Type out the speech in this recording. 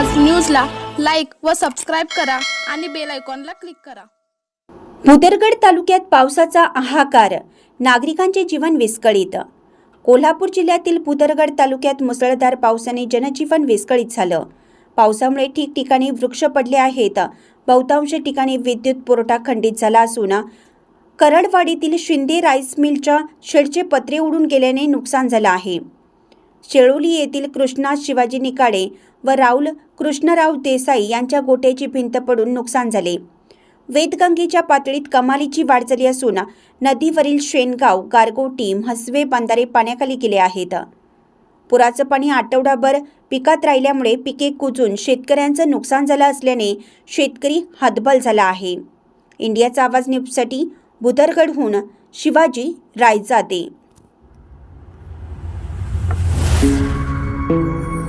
न्यूजला लाईक व सबस्क्राईब करा आणि बेल आयकॉनला क्लिक करा. भुदरगड तालुक्यात पावसाचा हाहाकार नागरिकांचे जीवन विस्कळीत. कोल्हापूर जिल्ह्यातील भुदरगड तालुक्यात मुसळधार पावसाने जनजीवन विस्कळीत झालं. पावसामुळे ठिकठिकाणी वृक्ष पडले आहेत. बहुतांश ठिकाणी विद्युत पुरवठा खंडित झाला असून करडवाडीतील शिंदे राईस मिलच्या शेडचे पत्रे उडून गेल्याने नुकसान झालं आहे. शेळोली येथील कृष्णा शिवाजी निकाडे व राहुल कृष्णराव देसाई यांच्या गोट्याची भिंत पडून नुकसान झाले. वेदगंगेच्या पातळीत कमालीची वाढ झाली असून नदीवरील शेनगाव गारगोटी म्हसवे बांधारे पाण्याखाली गेले आहेत. पुराचं पाणी आठवडाभर पिकात राहिल्यामुळे पिके कुजून शेतकऱ्यांचं नुकसान झालं असल्याने शेतकरी हतबल झाला आहे. इंडियाचा आवाज न्यूजसाठी बुदरगडहून शिवाजी रायजादे. Thank you.